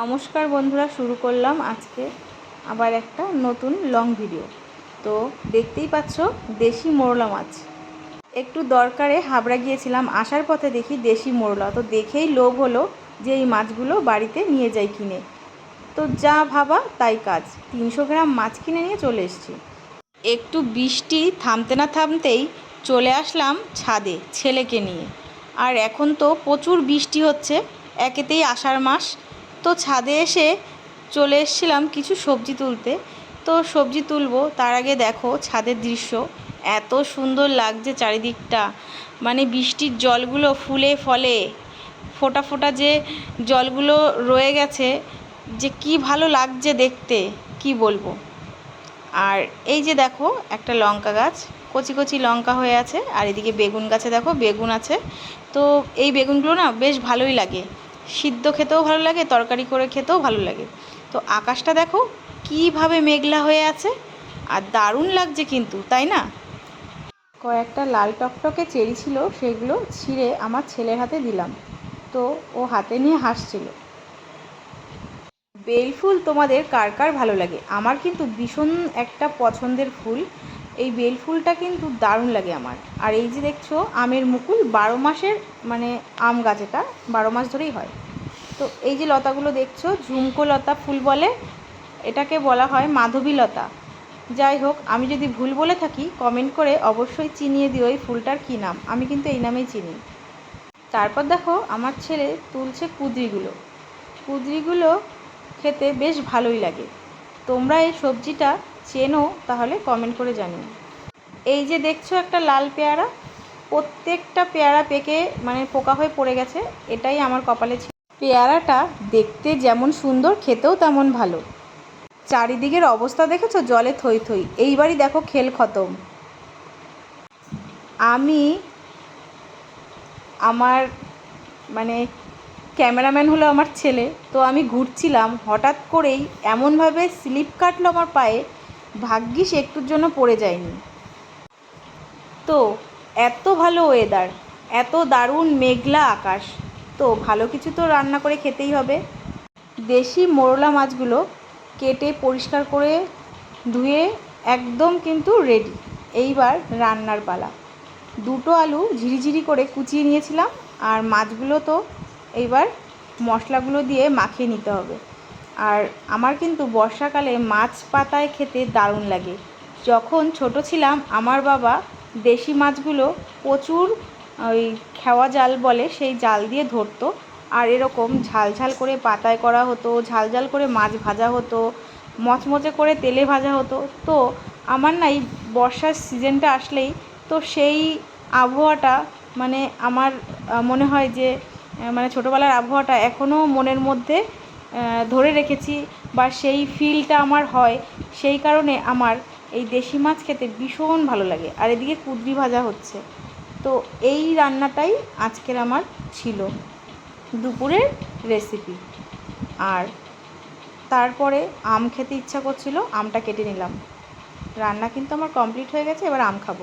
নমস্কার বন্ধুরা, শুরু করলাম আজকে আবার একটা নতুন লং ভিডিও তো দেখতেই পাচ্ছ, দেশি মোরলা মাছ। একটু দরকারে হাবড়া গিয়েছিলাম, আসার পথে দেখি দেশি মোরলা। তো দেখেই লোভ হলো যে এই মাছগুলো বাড়িতে নিয়ে যাই কিনে। তো যা ভাবা তাই কাজ। তিনশো গ্রাম মাছ কিনে নিয়ে চলে এসেছি। একটু বৃষ্টি থামতে না থামতেই চলে আসলাম ছাদে ছেলেকে নিয়ে। আর এখন তো প্রচুর বৃষ্টি হচ্ছে, একেতেই আষাঢ় মাস। তো ছাদে এসে চলে এসেছিলাম কিছু সবজি তুলতে। তো সবজি তুলবো, তার আগে দেখো ছাদের দৃশ্য। এত সুন্দর লাগছে চারিদিকটা। মানে বৃষ্টির জলগুলো ফুলে ফলে। ফোটা ফোটা যে জলগুলো রয়ে গেছে, যে কি ভালো লাগছে দেখতে, কি বলব? আর এই যে দেখো একটা লঙ্কা গাছ, কচি কচি লঙ্কা হয়ে আছে। আর এদিকে বেগুন গাছে দেখো বেগুন আছে। তো এই বেগুনগুলো না বেশ ভালোই লাগে। সিদ্ধ খেতেও ভালো লাগে, তরকারি করে খেতেও ভালো লাগে। তো আকাশটা দেখো কীভাবে মেঘলা হয়ে আছে আর দারুণ লাগছে কিন্তু, তাই না? কয়েকটা লাল টকটকে চেরি ছিল, সেগুলো ছিঁড়ে আমার ছেলের হাতে দিলাম। তো ও হাতে নিয়ে হাসছিল। বেল ফুল তোমাদের কার কার ভালো লাগে? আমার কিন্তু ভীষণ একটা পছন্দের ফুল। এই বেল ফুলটা কিন্তু দারুণ লাগে আমার। আর এই যে দেখছ, আমের মুকুল, বারো মাসের মানে আম গাছ এটা বারো মাস ধরেই হয়। তো এই যে লতাগুলো দেখছ, ঝুমকো লতা ফুল বলে, এটাকে বলা হয় মাধবী লতা। যাই হোক, আমি যদি ভুল বলে থাকি কমেন্ট করে অবশ্যই চিনিয়ে দিও এই ফুলটার কী নাম। আমি কিন্তু এই নামেই চিনি। তারপর দেখো, আমার ছেলে তুলছে কুদরিগুলো। কুদরিগুলো খেতে বেশ ভালোই লাগে। তোমরা এই সবজিটা চেনো তাহলে কমেন্ট করে জানিও। এই যে দেখছ একটা লাল পেয়ারা, প্রত্যেকটা পেয়ারা পেকে মানে পোকা হয়ে পড়ে গেছে, এটাই আমার কপালে ছিল। পেয়ারাটা দেখতে যেমন সুন্দর, খেতেও তেমন ভালো। চারিদিকের অবস্থা দেখেছ? জলে থই থই। এইবারই দেখো খেল খতম। আমি আমার মানে ক্যামেরাম্যান হলো আমার ছেলে, তো আমি ঘুরছিলাম, হঠাৎ করেই এমনভাবে স্লিপ কাটলো আমার পায়ে ভাগ্যিস একটুর জন্য পড়ে যায়নি। তো, এত ভালো ওয়েদার এত দারুণ মেঘলা আকাশ, তো ভালো কিছু তো রান্না করে খেতেই হবে। দেশি মোরলা মাছগুলো কেটে পরিষ্কার করে ধুয়ে একদম কিন্তু রেডি এইবার রান্নার পালা। দুটো আলু ঝিরিঝিরি করে কুচিয়ে নিয়েছিলাম, আর মাছগুলো তো এইবার মশলাগুলো দিয়ে মাখিয়ে নিতে হবে। আর আমার কিন্তু বর্ষাকালে মাছ পাতায় খেতে দারুণ লাগে। যখন ছোট ছিলাম, আমার বাবা দেশি মাছগুলো প্রচুর ওই খেওয়া জাল বলে, সেই জাল দিয়ে ধরতো। আর এরকম ঝাল ঝাল করে পাতায় করা হতো, ঝাল ঝাল করে মাছ ভাজা হতো, মচমচে করে তেলে ভাজা হতো। তো আমার না এই বর্ষার সিজনটা আসলেই, তো সেই আবহাওয়াটা মানে আমার মনে হয় যে মানে ছোটোবেলার আবহাওয়াটা এখনও মনের মধ্যে ধরে রেখেছি বা সেই ফিলটা আমার হয়, সেই কারণে আমার এই দেশি মাছ খেতে ভীষণ ভালো লাগে। আর এদিকে কুদরি ভাজা হচ্ছে। তো এই রান্নাটাই আজকের আমার ছিল দুপুরের রেসিপি আর তারপরে আম খেতে ইচ্ছা করছিল, আমটা কেটে নিলাম। রান্না কিন্তু আমার কমপ্লিট হয়ে গেছে, এবার আম খাব।